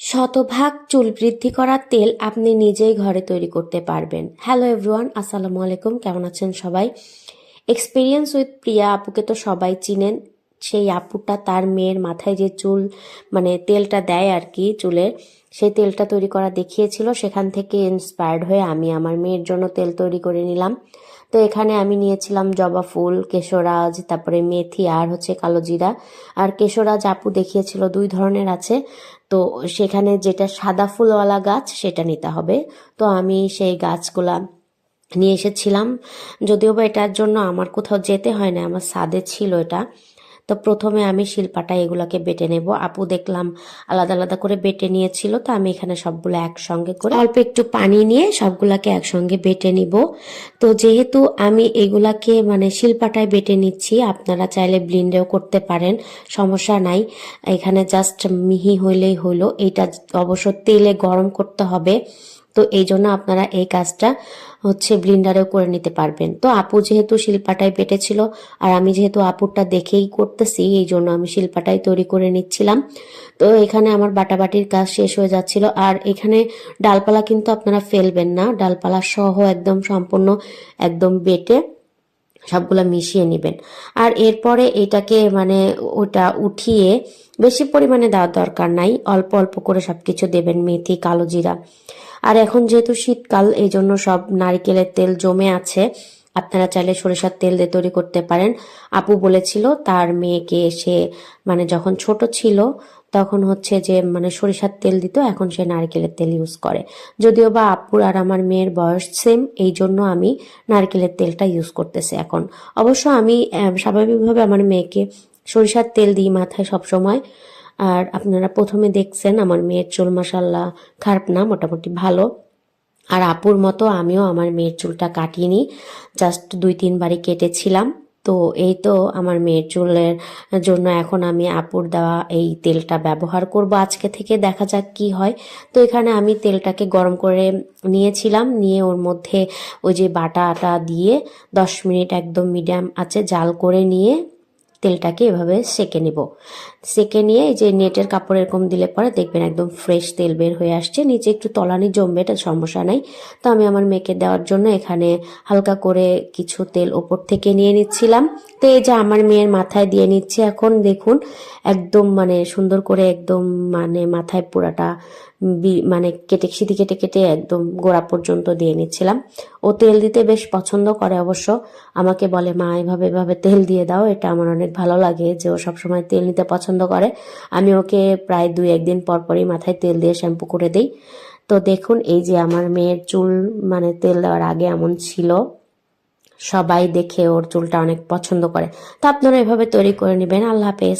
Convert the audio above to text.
শতভাগ চুল বৃদ্ধি করার তেল আপনি নিজেই ঘরে তৈরি করতে পারবেন। হ্যালো এভরিওয়ান আসসালামু আলাইকুম, কেমন আছেন সবাই? এক্সপিরিয়েন্স উইথ প্রিয়া আপুকে তো সবাই চিনেন। সেই আপুটা তার মেয়ের মাথায় যে চুল মানে তেলটা দেয় আর কি চুলের সেই তেলটা তৈরি করা দেখিয়েছিল। সেখান থেকে ইন্সপায়ার্ড হয়ে আমি আমার মেয়ের জন্য তেল তৈরি করে নিলাম। তো এখানে আমি নিয়েছিলাম জবা ফুল, কেশরাজ, তারপরে মেথি আর হচ্ছে কালো জিরা। আর কেশরাজ আপু দেখিয়েছিল দুই ধরনের আছে। তো সেখানে যেটা সাদা ফুলওয়ালা গাছ, সেটা নিতে হবে। তো আমি সেই গাছগুলা নিয়ে এসেছিলাম। যদিও বা এটার জন্য আমার কোথাও যেতে হয় না, আমার সাদে ছিল এটা। তো প্রথমে আমি শিল্পাটা এগুলাকে বেটে নেব। আপু দেখলাম আলাদা আলাদা করে বেটে নিয়েছিল, তো আমি এখানে সবগুলো একসঙ্গে করে অল্প একটু পানি নিয়ে সবগুলাকে একসঙ্গে বেটে নিব। তো যেহেতু আমি এগুলাকে মানে শিল্পাটায় বেটে নিচ্ছি, আপনারা চাইলে ব্লিন্ডেও করতে পারেন, সমস্যা নাই। এখানে জাস্ট মিহি হইলেই হলো এটা অবশ্য তেলে গরম করতে হবে। তো এই জন্য আপনারা এই কাজটা হচ্ছে ব্লিন্ডারেও করে নিতে পারবেন। তো আপু যেহেতু শিল্পাটাই বেটেছিল আর আমি যেহেতু আপুরটা দেখেই করতেছি, এই জন্য আমি শিল্পাটাই তৈরি করে নিচ্ছিলাম। তো এখানে আমার বাটাবাটির কাজ শেষ হয়ে যাচ্ছিল আর এখানে ডালপালা কিন্তু আপনারা ফেলবেন না, ডালপালা সহ একদম সম্পূর্ণ একদম বেটে সবগুলো মিশিয়ে নেবেন। আর এরপরে এটাকে মানে ওটা উঠিয়ে বেশি পরিমাণে দেওয়ার দরকার নাই, অল্প অল্প করে সবকিছু দেবেন, মেথি, কালো জিরা। আর এখন যেহেতু শীতকাল এই জন্য সব নারিকেলের তেল জমে আছে। আপনারা চাইলে সরিষার তেল দিয়ে তৈরি করতে পারেন। আপু বলেছিল তার মেয়েকে এসে মানে যখন ছোট ছিল, তখন হচ্ছে যে মানে সরিষার তেল দিত, এখন সে নারকেলের তেল ইউজ করে। যদিও বা আপুর আর আমার মেয়ের বয়স সেম এই জন্য আমি নারকেলের তেলটা ইউজ করতেছি এখন। অবশ্য আমি স্বাভাবিকভাবে আমার মেয়েকে সরিষার তেল দিই মাথায় সবসময়। আর আপনারা প্রথমে দেখছেন আমার মেয়ের চুল মাসাল্লাহ খারাপ না, মোটামুটি ভালো। আর আপুর মতো আমিও আমার মেয়ের চুলটা কাটিনি, জাস্ট দুই তিনবারই কেটেছিলাম। তো এই তো আমার মেয়ের চুলের জন্য এখন আমি আপুর দেওয়া এই তেলটা ব্যবহার করব। আজকে থেকে দেখা যাক কি হয়। তো এখানে আমি তেলটাকে গরম করে নিয়েছিলাম, নিয়ে ওর মধ্যে ওই যে বাটাটা দিয়ে দশ মিনিট একদম মিডিয়াম আছে জাল করে নিয়ে তেলটাকে এভাবে সেকে নিব। সেকে নিয়ে এই যে নেটের কাপড় এরকম দিলে পরে দেখবেন একদম ফ্রেশ তেল বের হয়ে আসছে। নিচে একটু তলানি জমবে, এটা সমস্যা নাই। তো আমি আমার মেয়েকে দেওয়ার জন্য এখানে হালকা করে কিছু তেল ওপর থেকে নিয়ে নিচ্ছিলাম। তো এই যে আমার মেয়ের মাথায় দিয়ে নিচ্ছে এখন, দেখুন, একদম মানে সুন্দর করে একদম মানে মাথায় পুরাটা মানে কেটে সিঁথি কেটে কেটে একদম গোড়া পর্যন্ত দিয়ে নিচ্ছিলাম। ও তেল দিতে বেশ পছন্দ করে অবশ্য। আমাকে বলে, মা, এভাবে এভাবে তেল দিয়ে দাও, এটা আমার অনেক ভালো লাগে যে ও সবসময় তেল নিতে পছন্দ করে। আমি ওকে প্রায় দুই একদিন পর পরই মাথায় তেল দিয়ে শ্যাম্পু করে দিই। তো দেখুন, এই যে আমার মেয়ের চুল মানে তেল দেওয়ার আগে এমন ছিল, সবাই দেখে ওর চুলটা অনেক পছন্দ করে। তো আপনারা এভাবে তৈরি করে নেবেন। আল্লাহ হাফেজ।